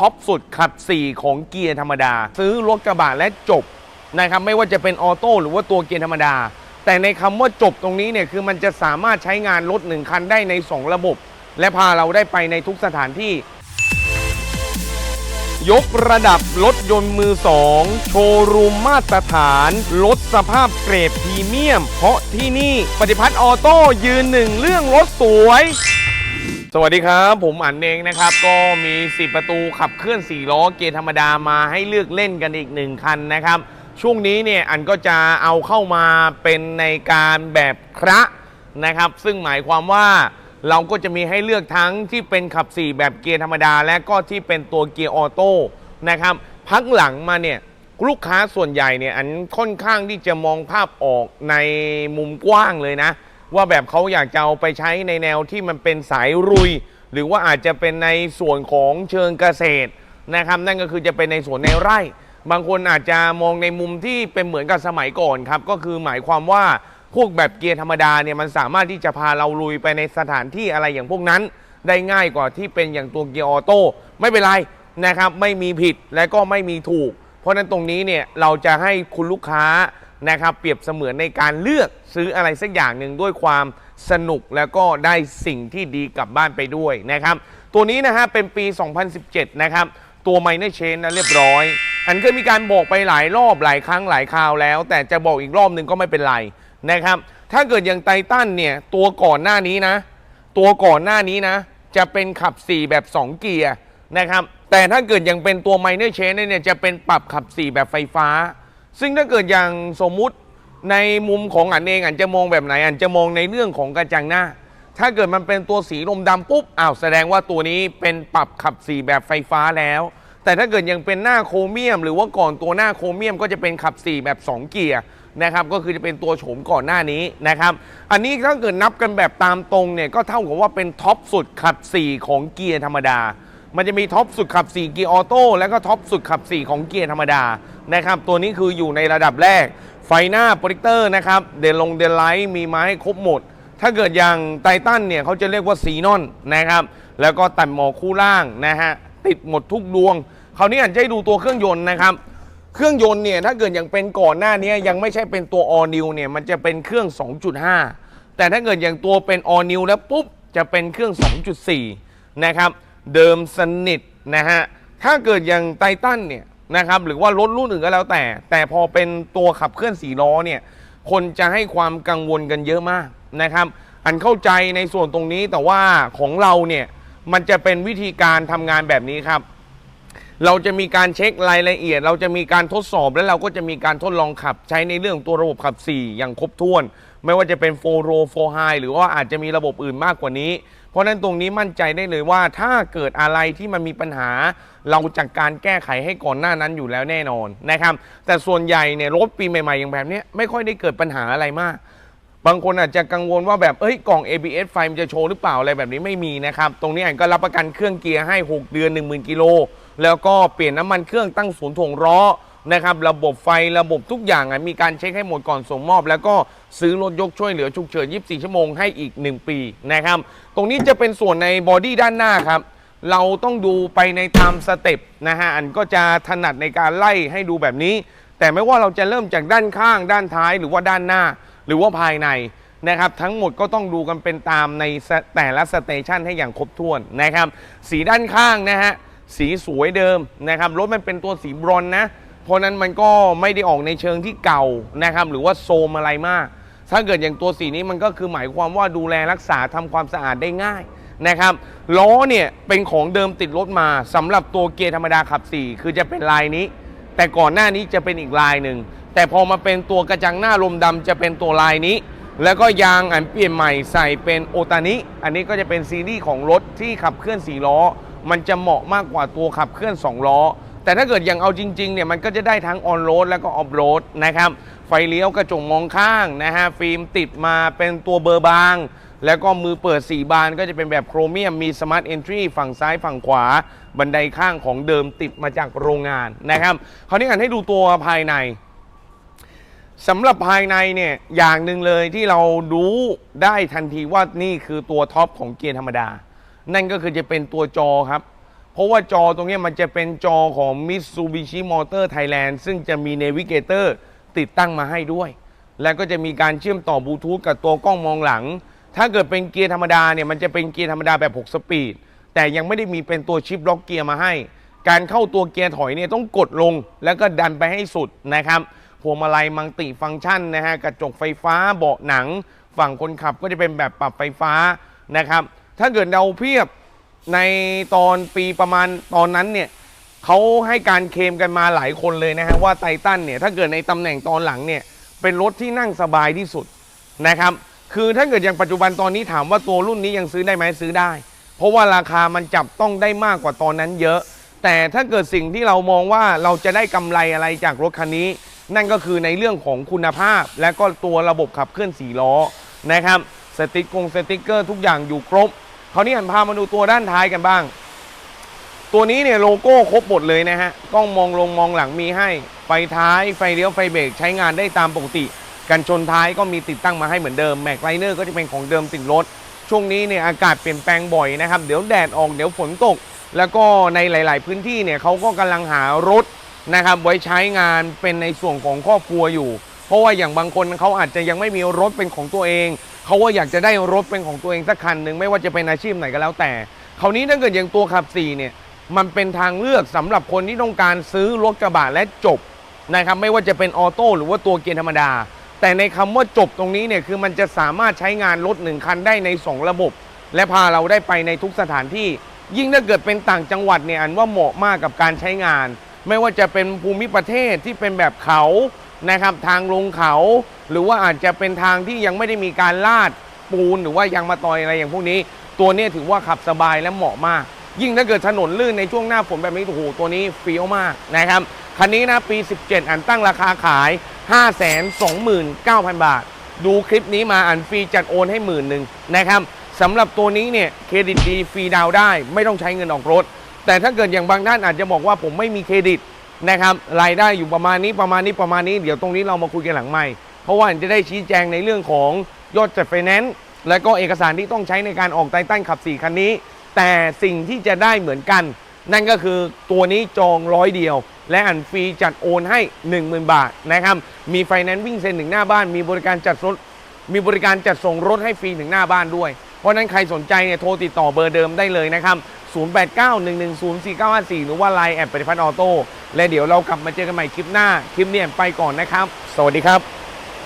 ท็อปสุดขับ 4 ของเกียร์ธรรมดา ซื้อรถกระบะและจบนะครับไม่ว่าจะเป็นออโต้หรือว่าตัวเกียร์ธรรมดา แต่ในคำว่าจบตรงนี้เนี่ยคือมันจะสามารถใช้งานรถหนึ่งคันได้ใน 2 ระบบ และพาเราได้ไปในทุกสถานที่ ยกระดับรถยนต์มือสองโชว์รูมมาตรฐานลดสภาพเกรดพรีเมียม เพราะที่นี่ปฏิพัฒน์ออโต้ยืนหนึ่งเรื่องรถสวย สวัสดีครับ ผมอันเองนะครับ ก็มี 10 ประตูขับเคลื่อน 4 ล้อเกียร์ธรรมดามาให้เลือกเล่นกันอีกหนึ่งคันนะครับ ช่วงนี้เนี่ยอันก็จะเอาเข้ามาเป็นในการแบบคระนะครับ ซึ่งหมายความว่าเราก็จะมีให้เลือกทั้งที่เป็นขับ 4 แบบเกียร์ธรรมดา และก็ที่เป็นตัวเกียร์ออโต้นะครับพักหลังมาเนี่ยลูกค้าส่วนใหญ่เนี่ยอันค่อนข้างที่จะมองภาพออกในมุมกว้างเลยนะ ว่าแบบเขาอยากจะเอาไปใช้ในแนวที่มันเป็นสายรุย หรือว่าอาจจะเป็นในส่วนของเชิงเกษตรนะครับ นั่นก็คือจะเป็นในส่วนในไร่ บางคนอาจจะมองในมุมที่เป็นเหมือนกับสมัยก่อนครับ ก็คือหมายความว่าพวกแบบเกียร์ธรรมดาเนี่ยมันสามารถที่จะพาเราลุยไปในสถานที่อะไรอย่างพวกนั้น ได้ง่ายกว่าที่เป็นอย่างตัวเกียร์ออโต้ไม่เป็นไรนะครับ ไม่มีผิดและก็ไม่มีถูก เพราะนั้นตรงนี้เนี่ยเราจะให้คุณลูกค้า นะครับเปรียบเสมือนในการเลือกซื้ออะไรสักอย่างหนึ่งด้วยความสนุกแล้วก็ได้สิ่งที่ดีกลับบ้านไปด้วยนะครับตัวนี้นะฮะเป็นปี 2017 นะครับ ตัวไมเนอร์เชนนะเรียบร้อย อันเคยมีการบอกไปหลายรอบหลายครั้งหลายคราวแล้ว แต่จะบอกอีกรอบหนึ่งก็ไม่เป็นไรนะครับถ้าเกิดอย่างไททันเนี่ยตัวก่อนหน้านี้นะ ตัวก่อนหน้านี้นะ จะเป็นขับ 4 แบบ 2 เกียร์นะครับแต่ถ้าเกิดยังเป็นตัว minor change เนี่ยจะเป็นปรับขับ 4 แบบไฟฟ้า ซึ่งถ้าเกิดอย่างสมมุติในมุมของอันเองอันจะมองแบบไหนอันจะมองในเรื่องของกระจังหน้า ถ้าเกิดมันเป็นตัวสีลมดำปุ๊บอ้าวแสดงว่าตัวนี้เป็นปรับขับ4แบบไฟฟ้าแล้ว แต่ถ้าเกิดยังเป็นหน้าโครเมียม หรือว่าก่อนตัวหน้าโครเมียมก็จะเป็นขับ4แบบ 2 เกียร์นะครับก็คือจะเป็นตัวโฉมก่อนหน้านี้นะครับอันนี้ถ้าเกิดนับกันแบบตามตรงเนี่ยก็เท่ากับว่าเป็นท็อปสุดขับ 4 ของเกียร์ธรรมดา มันจะมีท็อปสุดขับ 4 เกียร์ออโต้แล้วก็ท็อปสุดขับ 4 ของเกียร์ธรรมดานะครับตัวนี้คืออยู่ในระดับแรก ไฟหน้าโปรเจคเตอร์นะครับเดนลงเดนไลท์มีมาให้ครบหมด ถ้าเกิดอย่างไททันเนี่ยเขาจะเรียกว่าซีนอนนะครับแล้วก็ตัดหมอกคู่ล่างนะฮะติดหมดทุกดวงคราวนี้อันจะดูตัวเครื่องยนต์นะครับเครื่องยนต์เนี่ยถ้าเกิดอย่างเป็นก่อนหน้านี้ยังไม่ใช่เป็นตัว all new เนี่ยมันจะเป็นเครื่อง 2.5 แต่ถ้าเกิดอย่างตัวเป็น all new แล้วปุ๊บจะเป็นเครื่อง 2.4 นะครับ เดิมสนิทนะฮะ ถ้าเกิดอย่างไททันเนี่ยนะครับหรือว่ารถรุ่นอื่นก็แล้วแต่ แต่พอเป็นตัวขับเคลื่อน4ล้อเนี่ยคนจะให้ความกังวลกันเยอะมากนะครับ อันเข้าใจในส่วนตรงนี้แต่ว่าของเราเนี่ยมันจะเป็นวิธีการทำงานแบบนี้ครับ เราจะมีการเช็ครายละเอียด เราจะมีการทดสอบและเราก็จะมีการทดลองขับ ใช้ในเรื่องตัวระบบขับ 4 อย่างครบถ้วน ไม่ว่าจะเป็นโฟโรโฟไฮหรือว่าอาจจะมีระบบอื่นมากกว่านี้ เพราะฉะนั้นตรงนี้มั่นใจได้เลยว่าถ้าเกิดอะไรที่มันมีปัญหา เราจัดการแก้ไขให้ก่อนหน้านั้นอยู่แล้วแน่นอนนะครับ แต่ส่วนใหญ่เนี่ยรถปีใหม่ๆอย่างแบบนี้ไม่ค่อยได้เกิดปัญหาอะไรมาก บางคนอาจจะกังวลว่าแบบเอ้ยกล่อง ABS ไฟมันจะโชว์หรือเปล่าอะไรแบบนี้ไม่มีนะครับ ตรงนี้อันก็รับประกันเครื่องเกียร์ให้ 6 เดือน 10,000กิโลแล้วก็เปลี่ยนน้ำมันเครื่องตั้งศูนย์ถ่วงล้อ นะครับระบบไฟระบบทุกอย่างมีการเช็คให้หมดก่อนส่งมอบ แล้วก็ซื้อรถยกช่วยเหลือฉุกเฉิน 24 ชั่วโมงให้อีก 1 ปีนะครับ ตรงนี้จะเป็นส่วนในบอดี้ด้านหน้าครับเราต้องดูไปในตามสเต็ปนะฮะอันก็จะถนัดในการไล่ให้ดูแบบนี้ แต่ไม่ว่าเราจะเริ่มจากด้านข้าง ด้านท้ายหรือว่าด้านหน้า หรือว่าภายในนะครับทั้งหมดก็ต้องดูกันเป็นตามในแต่ละสเตชันให้อย่างครบถ้วนนะครับ สีด้านข้างนะฮะสีสวยเดิมนะครับรถมันเป็นตัวสีบรอนนะ ราะนั้นมันก็ไม่ได้ออกในเชิงที่เก่านะครับ หรือว่าโซมอะไรมาก ถ้าเกิดอย่างตัวสีนี้มันก็คือหมายความว่าดูแลรักษาทำความสะอาดได้ง่ายนะครับล้อเนี่ยเป็นของเดิมติดรถมาสำหรับตัวเกียร์ธรรมดาขับ 4 คือจะเป็นลายนี้ แต่ก่อนหน้านี้จะเป็นอีกลายหนึ่งแต่พอมาเป็นตัวกระจังหน้าลมดำจะเป็นตัวลายนี้ แล้วก็ยางอันเปลี่ยนใหม่ใส่เป็นโอตานิอันนี้ก็จะเป็นซีรีส์ของรถที่ขับเคลื่อน4ล้อ มันจะเหมาะมากกว่าตัวขับเคลื่อน2ล้อ แต่ถ้าเกิดอย่างเอาจริงๆเนี่ยมันก็จะได้ทั้งออนโรดแล้วก็ออฟโรดนะครับไฟเลี้ยวกระจกมองข้างนะฮะฟิล์มติดมาเป็นตัวเบอร์บาง แล้วก็มือเปิด 4 บานก็จะเป็นแบบโครเมียมมีสมาร์ทเอนทรีฝั่งซ้ายฝั่งขวา บันไดข้างของเดิมติดมาจากโรงงานนะครับคราวนี้กันให้ดูตัวภายในสำหรับภายในเนี่ยอย่างหนึ่งเลยที่เรารู้ได้ทันทีว่านี่คือตัวท็อปของเกียร์ธรรมดา นั่นก็คือจะเป็นตัวจอครับ ราะว่าจอตรงนี้มันจะเป็นจอของ Mitsubishi Motor Thailand ซึ่งจะมี Navigator ติดตั้งมาให้ด้วย แล้วก็จะมีการเชื่อมต่อบลูทูธกับตัวกล้องมองหลัง ถ้าเกิดเป็นเกียร์ธรรมดาเนี่ยมันจะเป็นเกียร์ธรรมดาแบบ 6 สปีด แต่ยังไม่ได้มีเป็นตัวชิปล็อกเกียร์มาให้ การเข้าตัวเกียร์ถอยเนี่ยต้องกดลง แล้วก็ดันไปให้สุดนะครับพวงมาลัยมังติฟังก์ชันนะฮะกระจกไฟฟ้าเบาะหนัง ฝั่งคนขับก็จะเป็นแบบปรับไฟฟ้านะครับถ้าเกิดเราเพียบ ในตอนปีประมาณตอนนั้นเนี่ยเขาให้การเคลมกันมาหลายคนเลยนะฮะว่าไททันเนี่ยถ้าเกิดในตำแหน่งตอนหลังเนี่ยเป็นรถที่นั่งสบายที่สุดนะครับคือถ้าเกิดอย่างปัจจุบันตอนนี้ถามว่าตัวรุ่นนี้ยังซื้อได้ไหมซื้อได้ เพราะว่าราคามันจับต้องได้มากกว่าตอนนั้นเยอะ แต่ถ้าเกิดสิ่งที่เรามองว่าเราจะได้กำไรอะไรจากรถคันนี้ นั่นก็คือในเรื่องของคุณภาพ และก็ตัวระบบขับเคลื่อนสี่ล้อนะครับสติ๊กกงสติ๊กเกอร์ทุกอย่างอยู่ครบ คราวนี้หันพามาดูตัวด้านท้ายกันบ้าง ตัวนี้เนี่ยโลโก้ครบหมดเลยนะฮะกล้องมองลงมองหลังมีให้ ไฟท้ายไฟเลี้ยวไฟเบรกใช้งานได้ตามปกติ กันชนท้ายก็มีติดตั้งมาให้เหมือนเดิมแม็กไลเนอร์ก็จะเป็นของเดิมติดรถ ช่วงนี้เนี่ยอากาศเปลี่ยนแปลงบ่อยนะครับเดี๋ยวแดดออกเดี๋ยวฝนตก แล้วก็ในหลาย ๆ พื้นที่เนี่ยเขาก็กำลังหารถนะครับไว้ใช้งานเป็นในส่วนของครอบครัวอยู่ เพราะว่าอย่างบางคนเขาอาจจะยังไม่มีรถเป็นของตัวเองเขาว่าอยากจะได้รถเป็นของตัวเองสักคันหนึ่งไม่ว่าจะเป็นอาชีพไหนก็แล้วแต่คราวนี้ถ้าเกิดอย่างตัวขับ4เนี่ยมันเป็นทางเลือกสำหรับคนที่ต้องการซื้อรถกระบะและจบนะครับไม่ว่าจะเป็นออโต้หรือว่าตัวเกียร์ธรรมดา แต่ในคำว่าจบตรงนี้เนี่ยคือมันจะสามารถใช้งานรถหนึ่งคันได้ใน 2 ระบบ และพาเราได้ไปในทุกสถานที่ ยิ่งถ้าเกิดเป็นต่างจังหวัดเนี่ยอันว่าเหมาะมากกับการใช้งาน ไม่ว่าจะเป็นภูมิประเทศที่เป็นแบบเขา นะครับทางลงเขา หรือว่าอาจจะเป็นทางที่ยังไม่ได้มีการลาดปูนหรือว่ายางมาตอยอะไรอย่างพวกนี้ ตัวนี้ถือว่าขับสบายและเหมาะมาก ยิ่งถ้าเกิดถนนลื่นในช่วงหน้าฝนแบบนี้โอ้โหตัวนี้เฟี้ยวมากนะครับคันนี้นะปี 17 อันตั้งราคาขาย 529,000 บาท ดูคลิปนี้มาอันฟรีจัดโอนให้หมื่นหนึ่งนะครับสำหรับตัวนี้เนี่ยเครดิตดีฟรีดาวได้ ไม่ต้องใช้เงินออกรถ แต่ถ้าเกิดอย่างบางท่านอาจจะบอกว่าผมไม่มีเครดิต นะครับรายได้อยู่ประมาณนี้ประมาณนี้ประมาณนี้เดี๋ยวตรงนี้เรามาคุยกันหลังใหม่ เพราะว่าจะได้ชี้แจงในเรื่องของยอดจัดไฟแนนซ์และก็เอกสารที่ต้องใช้ในการออกไตตันขับ 4 คันนี้ แต่สิ่งที่จะได้เหมือนกัน นั่นก็คือตัวนี้จองร้อยเดียว และอันฟรีจัดโอนให้ 10,000 บาทนะครับมีไฟแนนซ์วิ่งเซ็นถึงหน้าบ้าน มีบริการจัดรถมีบริการจัดส่งรถให้ฟรีถึงหน้าบ้านด้วย เพราะฉะนั้นใครสนใจเนี่ยโทรติดต่อเบอร์เดิมได้เลยนะครับ 0891104954 หรือว่า Line แอดปฏิพัฒน์ออโต้ และเดี๋ยวเรากลับมาเจอกันใหม่คลิปหน้า คลิปนี้ไปก่อนนะครับ สวัสดีครับ